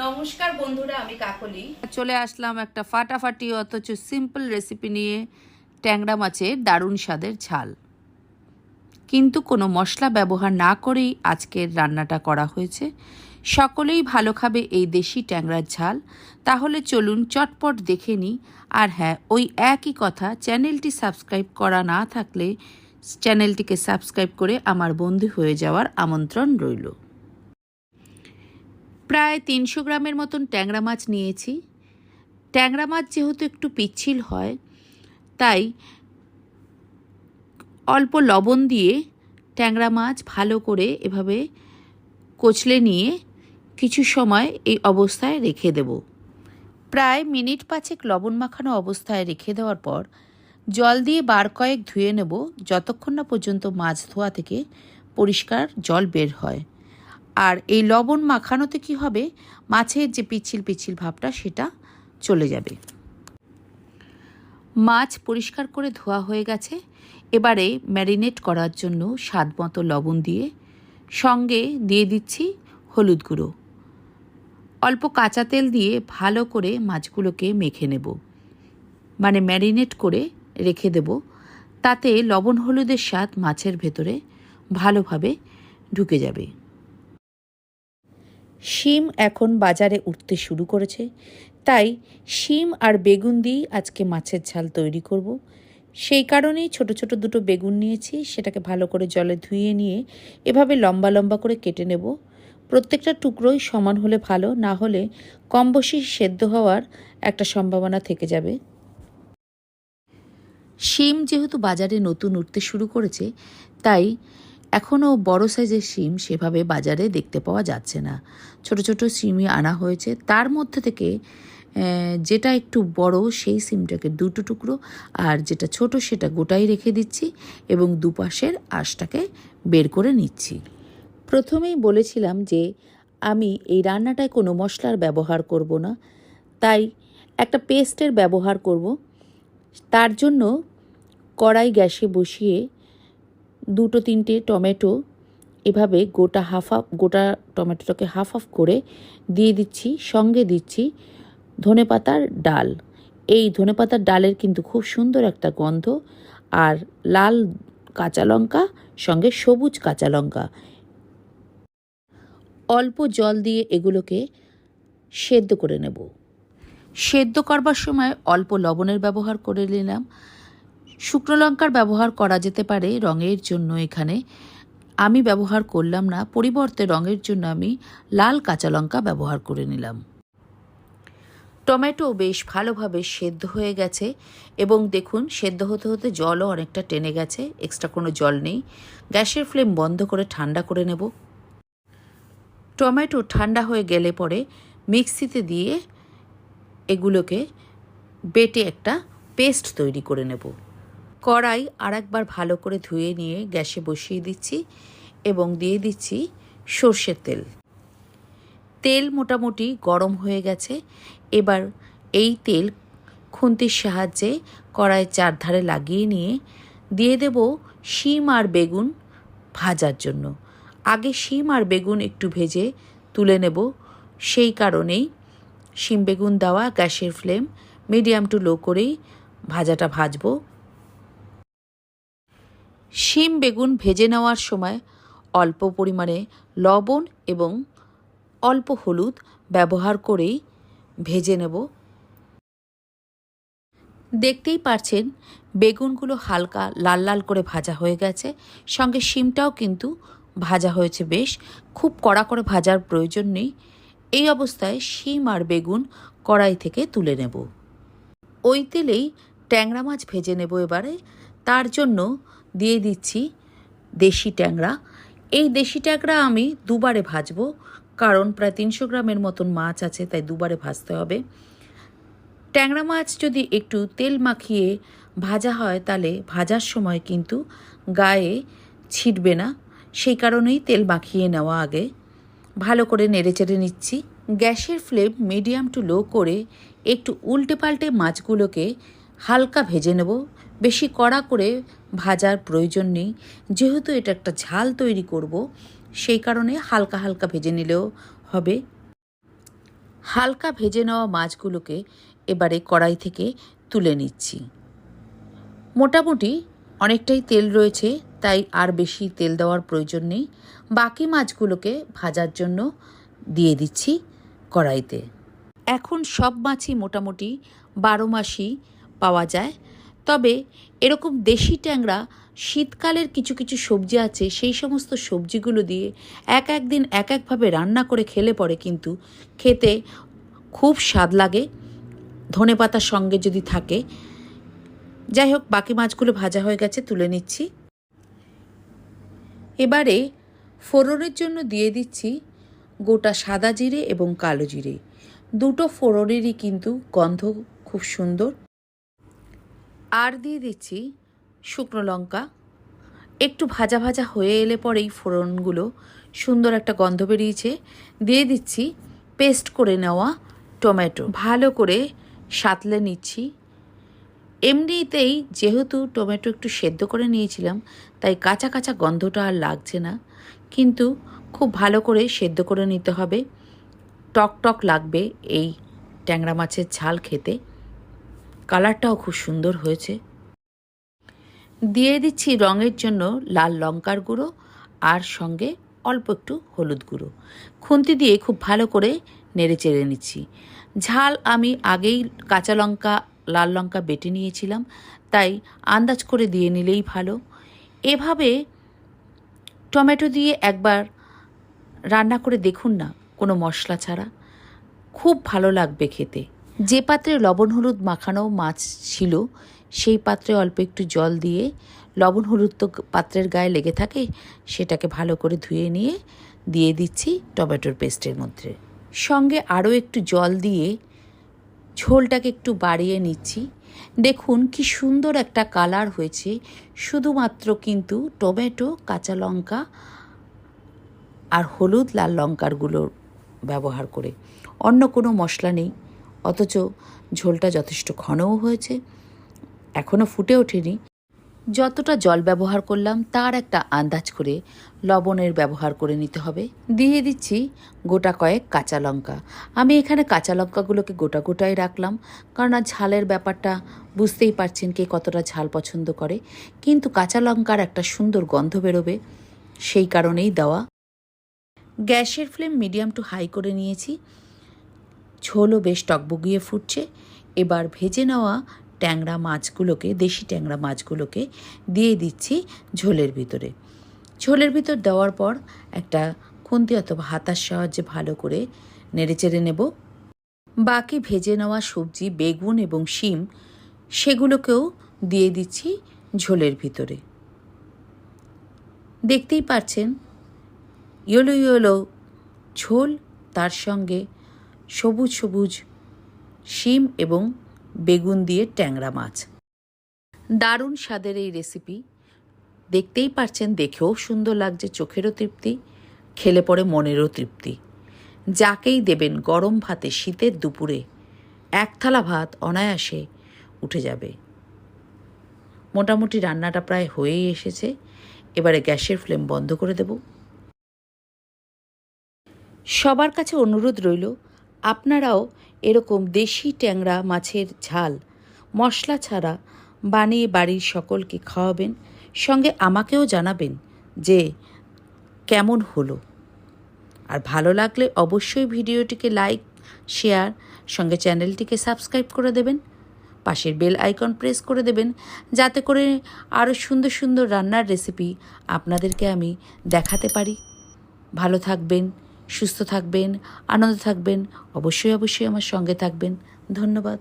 নমস্কার বন্ধুরা, আমি কাকলি। চলে আসলাম একটা ফাটাফাটি, অথচ সিম্পল রেসিপি নিয়ে ট্যাংরা মাছের দারুণ স্বাদের ঝাল। কিন্তু কোনো মশলা ব্যবহার না করেই আজকের রান্নাটা করা হয়েছে। সকলেই ভালো খাবে এই দেশি ট্যাংরার ঝাল। তাহলে চলুন চটপট দেখে নিই। আর হ্যাঁ ওই একই কথা, চ্যানেলটি সাবস্ক্রাইব করা না থাকলে চ্যানেলটিকে সাবস্ক্রাইব করে আমার বন্ধু হয়ে যাওয়ার আমন্ত্রণ রইল। প্রায় তিনশো গ্রামের মতন ট্যাংরা মাছ নিয়েছি। ট্যাংরা মাছ যেহেতু একটু পিচ্ছিল হয়, তাই অল্প লবণ দিয়ে ট্যাংরা মাছ ভালো করে এভাবে কচলে নিয়ে কিছু সময় এই অবস্থায় রেখে দেব। প্রায় মিনিট পাঁচেক লবণ মাখানো অবস্থায় রেখে দেওয়ার পর জল দিয়ে বার কয়েক ধুয়ে নেব যতক্ষণ না পর্যন্ত মাছ ধোয়া থেকে পরিষ্কার জল বের হয়। আর এই লবণ মাখানোতে কি হবে? মাছের যে পিচ্ছিল পিচ্ছিল ভাবটা সেটা চলে যাবে। মাছ পরিষ্কার করে ধোয়া হয়ে গেছে। এবারে ম্যারিনেট করার জন্য স্বাদ মতো লবণ দিয়ে সঙ্গে দিয়ে দিচ্ছি হলুদ গুঁড়ো। অল্প কাঁচা তেল দিয়ে ভালো করে মাছগুলোকে মেখে নেব। মানে ম্যারিনেট করে রেখে দেব। তাতে লবণ হলুদের স্বাদ মাছের ভেতরে ভালোভাবে ঢুকে যাবে। শিম এখন বাজারে উঠতে শুরু করেছে। তাই শিম আর বেগুন দিয়েই আজকে মাছের ঝাল তৈরি করব। সেই কারণেই ছোট ছোট দুটো বেগুন নিয়েছি। সেটাকে ভালো করে জলে ধুয়ে নিয়ে এভাবে লম্বা লম্বা করে কেটে নেব। প্রত্যেকটা টুকরোই সমান হলে ভালো, না হলে কম বসি সেদ্ধ হওয়ার একটা সম্ভাবনা থেকে যাবে। শিম যেহেতু বাজারে নতুন উঠতে শুরু করেছে, তাই এখনও বড় সাইজের শিম সেভাবে বাজারে দেখতে পাওয়া যাচ্ছে না। ছোট ছোট সিমই আনা হয়েছে। তার মধ্যে থেকে যেটা একটু বড় সেই সিমটাকে দুটো টুকরো আর যেটা ছোট সেটা গোটাই রেখে দিচ্ছি এবং দুপাশের আঁশটাকে বের করে নিচ্ছি। প্রথমেই বলেছিলাম যে, আমি এই রান্নাটায় কোনো মশলার ব্যবহার করব না। তাই একটা পেস্টের ব্যবহার করব। তার জন্য কড়াই গ্যাসে বসিয়ে দুটো তিনটে টমেটো, এভাবে গোটা হাফ হাফ গোটা টমেটোটাকে হাফ হাফ করে দিয়ে দিচ্ছি, সঙ্গে দিচ্ছি ধনেপাতার ডাল। এই ধনেপাতার ডালের কিন্তু খুব সুন্দর একটা গন্ধ আর লাল কাঁচা লঙ্কা, সঙ্গে সবুজ কাঁচা লঙ্কা। অল্প জল দিয়ে এগুলোকে সেদ্ধ করে নেব। সেদ্ধ করবার সময় অল্প লবণের ব্যবহার করে নিলাম। শুকনো লঙ্কার ব্যবহার করা যেতে পারে রঙের জন্য এখানে। আমি ব্যবহার করলাম না, পরিবর্তে রঙের জন্য আমি লাল কাঁচা লঙ্কা ব্যবহার করে নিলাম। টমেটো বেশ ভালোভাবে সেদ্ধ হয়ে গেছে এবং দেখুন, সেদ্ধ হতে হতে জলও অনেকটা টেনে গেছে এক্সট্রা কোনো জল নেই। গ্যাসের ফ্লেম বন্ধ করে ঠান্ডা করে নেব। টমেটো ঠান্ডা হয়ে গেলে পরে মিক্সিতে দিয়ে এগুলোকে বেটে একটা পেস্ট তৈরি করে নেব। কড়াই আর একবার ভালো করে ধুয়ে নিয়ে গ্যাসে বসিয়ে দিচ্ছি এবং দিয়ে দিচ্ছি সর্ষের তেল। তেল মোটামুটি গরম হয়ে গেছে। এবার এই তেল খুন্তির সাহায্যে কড়াইয়ের চারধারে লাগিয়ে নিয়ে দিয়ে দেব শিম আর বেগুন ভাজার জন্য। আগে শিম আর বেগুন একটু ভেজে তুলে নেব। সেই কারণেই শিম বেগুন দেওয়া গ্যাসের ফ্লেম মিডিয়াম টু লো করেই ভাজাটা ভাজবো। শিম বেগুন ভেজে নেওয়ার সময় অল্প পরিমাণে লবণ এবং অল্প হলুদ ব্যবহার করেই ভেজে নেব। দেখতেই পারছেন, বেগুনগুলো হালকা লাল লাল করে ভাজা হয়ে গেছে। সঙ্গে শিমটাও কিন্তু ভাজা হয়েছে বেশ। খুব কড়া করে ভাজার প্রয়োজন নেই। এই অবস্থায় শিম আর বেগুন কড়াই থেকে তুলে নেব। ওই তেলেই ট্যাংরা মাছ ভেজে নেব এবারে। তার জন্য দিয়ে দিচ্ছি দেশি ট্যাংরা। এই দেশি ট্যাংরা আমি দুবারে ভাজবো, কারণ প্রায় তিনশো গ্রামের মতন মাছ আছে, তাই দুবারে ভাজতে হবে। ট্যাংরা মাছ যদি একটু তেল মাখিয়ে ভাজা হয়, তাহলে ভাজার সময় কিন্তু গায়ে ছিটবে না। সেই কারণেই তেল মাখিয়ে নেওয়া আগে। ভালো করে নেড়েচেড়ে নিচ্ছি। গ্যাসের ফ্লেম মিডিয়াম টু লো করে একটু উল্টে পাল্টে মাছগুলোকে হালকা ভেজে নেব। বেশি কড়া করে ভাজার প্রয়োজন নেই। যেহেতু এটা একটা ঝাল তৈরি করব, সেই কারণে হালকা হালকা ভেজে নিলেও হবে। হালকা ভেজে নেওয়া মাছগুলোকে এবারে কড়াই থেকে তুলে নিচ্ছি। মোটামুটি অনেকটাই তেল রয়েছে, তাই আর বেশি তেল দেওয়ার প্রয়োজন নেই। বাকি মাছগুলোকে ভাজার জন্য দিয়ে দিচ্ছি কড়াইতে। এখন সব মাছই মোটামুটি বারো মাসই পাওয়া যায়। তবে এরকম দেশি ট্যাংরা শীতকালের কিছু কিছু সবজি আছে, সেই সমস্ত সবজিগুলো দিয়ে এক এক দিন এক একভাবে রান্না করে খেলে পরে কিন্তু খেতে খুব স্বাদ লাগে। ধনে পাতার সঙ্গে যদি থাকে। যাই হোক, বাকি মাছগুলো ভাজা হয়ে গেছে, তুলে নিচ্ছি। এবারে ফোড়নের জন্য দিয়ে দিচ্ছি গোটা সাদা জিরে এবং কালো জিরে। দুটো ফোড়নেরই কিন্তু গন্ধ খুব সুন্দর। আর দিয়ে দিচ্ছি শুকনো লঙ্কা। একটু ভাজা ভাজা হয়ে এলে পরেই ফোড়নগুলো সুন্দর একটা গন্ধ বেরিয়েছে। দিয়ে দিচ্ছি পেস্ট করে নেওয়া টমেটো। ভালো করে সাতলে নিচ্ছি। এমনিতেই যেহেতু টমেটো একটু সেদ্ধ করে নিয়েছিলাম, তাই কাঁচা কাঁচা গন্ধটা আর লাগছে না। কিন্তু খুব ভালো করে সেদ্ধ করে নিতে হবে। টক টক লাগবে এই ট্যাংরা মাছের ঝাল খেতে। কালারটাও খুব সুন্দর হয়েছে। দিয়ে দিচ্ছি রঙের জন্য লাল লঙ্কার গুঁড়ো আর সঙ্গে অল্প একটু হলুদ গুঁড়ো। খুন্তি দিয়ে খুব ভালো করে নেড়ে চেড়ে নিচ্ছি। ঝাল আমি আগেই কাঁচা লঙ্কা, লাল লঙ্কা বেটে নিয়েছিলাম, তাই আন্দাজ করে দিয়ে নিলেই ভালো। এভাবে টমেটো দিয়ে একবার রান্না করে দেখুন না, কোনো মশলা ছাড়া। খুব ভালো লাগবে খেতে। যে পাত্রে লবণ হলুদ মাখানো মাছ ছিল, সেই পাত্রে অল্প একটু জল দিয়ে লবণ হলুদ তো পাত্রের গায়ে লেগে থাকে, সেটাকে ভালো করে ধুয়ে নিয়ে দিয়ে দিচ্ছি টমেটোর পেস্টের মধ্যে। সঙ্গে আরও একটু জল দিয়ে ঝোলটাকে একটু বাড়িয়ে নিচ্ছি। দেখুন কি সুন্দর একটা কালার হয়েছে, শুধুমাত্র কিন্তু টমেটো, কাঁচা লঙ্কা আর হলুদ, লাল লঙ্কারগুলোর ব্যবহার করে। অন্য কোনো মশলা নেই। অথচ ঝোলটা যথেষ্ট ঘনও হয়েছে, এখনও ফুটে ওঠেনি। যতটা জল ব্যবহার করলাম, তার একটা আন্দাজ করে লবণের ব্যবহার করে নিতে হবে। দিয়ে দিচ্ছি গোটা কয়েক কাঁচা লঙ্কা। আমি এখানে কাঁচা লঙ্কাগুলোকে গোটা গোটাই রাখলাম, কারণ ঝালের ব্যাপারটা বুঝতেই পারছেন কে কতটা ঝাল পছন্দ করে। কিন্তু কাঁচা লঙ্কার একটা সুন্দর গন্ধ বেরোবে, সেই কারণেই দেওয়া। গ্যাসের ফ্লেম মিডিয়াম টু হাই করে নিয়েছি। ঝোলও বেশ টকবগিয়ে ফুটছে। এবার ভেজে নেওয়া ট্যাংরা মাছগুলোকে, দেশি ট্যাংরা মাছগুলোকে দিয়ে দিচ্ছি ঝোলের ভিতরে। ঝোলের ভিতর দেওয়ার পর একটা খুন্তি অথবা হাতার সাহায্যে ভালো করে নেড়েচেড়ে নেব। বাকি ভেজে নেওয়া সবজি, বেগুন এবং শিম, সেগুলোকেও দিয়ে দিচ্ছি ঝোলের ভিতরে। দেখতেই পাচ্ছেন ইয়েলো ইয়েলো ঝোল তার সঙ্গে সবুজ সবুজ শিম এবং বেগুন দিয়ে ট্যাংরা মাছ। দারুণ স্বাদের এই রেসিপি দেখতেই পারছেন, দেখেও সুন্দর লাগছে, চোখেরও তৃপ্তি, খেলে পরে মনেরও তৃপ্তি। যাকেই দেবেন, গরম ভাতে, শীতের দুপুরে এক থালা ভাত অনায়াসে উঠে যাবে। মোটামুটি রান্নাটা প্রায় হয়েই এসেছে। এবারে গ্যাসের ফ্লেম বন্ধ করে দেব। সবার কাছে অনুরোধ রইল আপনারাও এরকম দেশি ট্যাংরা, মাছের ঝাল, মশলা ছাড়া বানিয়ে বাড়ির সকলকে খাওয়াবেন, সঙ্গে আমাকেও জানাবেন যে কেমন হলো। আর ভালো লাগলে অবশ্যই ভিডিওটিকে লাইক, শেয়ার, সঙ্গে চ্যানেলটিকে সাবস্ক্রাইব করে দেবেন। পাশের বেল আইকন প্রেস করে দেবেন, যাতে করে আরও সুন্দর সুন্দর রান্নার রেসিপি আপনাদেরকে আমি দেখাতে পারি। ভালো থাকবেন। সুস্থ থাকবেন আনন্দ থাকবেন অবশ্যই অবশ্যই আমার সঙ্গে থাকবেন। ধন্যবাদ।